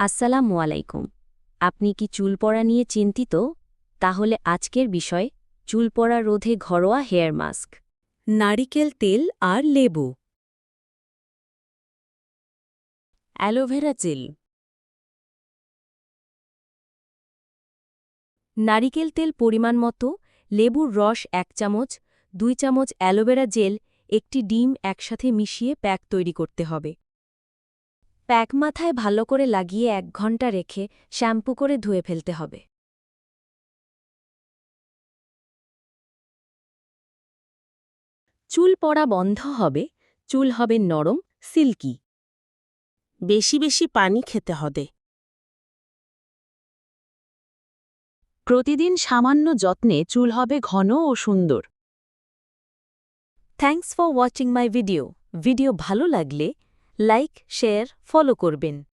আসসালামু আলাইকুম। আপনি কি চুল পড়া নিয়ে চিন্তিত? তাহলে আজকের বিষয় চুল পড়া রোধে ঘরোয়া হেয়ার মাস্ক। নারিকেল তেল আর লেবু। Aloe vera gel. নারিকেল তেল পরিমাণ মতো, লেবুর রস এক চামচ, দুই চামচ অ্যালোভেরা জেল, একটি ডিম একসাথে মিশিয়ে প্যাক তৈরি করতে হবে। প্যাক মাথায় ভালো করে লাগিয়ে এক ঘণ্টা রেখে শ্যাম্পু করে ধুয়ে ফেলতে হবে। চুল পড়া বন্ধ হবে, চুল হবে নরম, সিল্কি। বেশি বেশি পানি খেতে হবে। প্রতিদিন সামান্য যত্নে চুল হবে ঘন ও সুন্দর। Thanks for watching my video video ভালো লাগলে লাইক শেয়ার ফলো করবেন।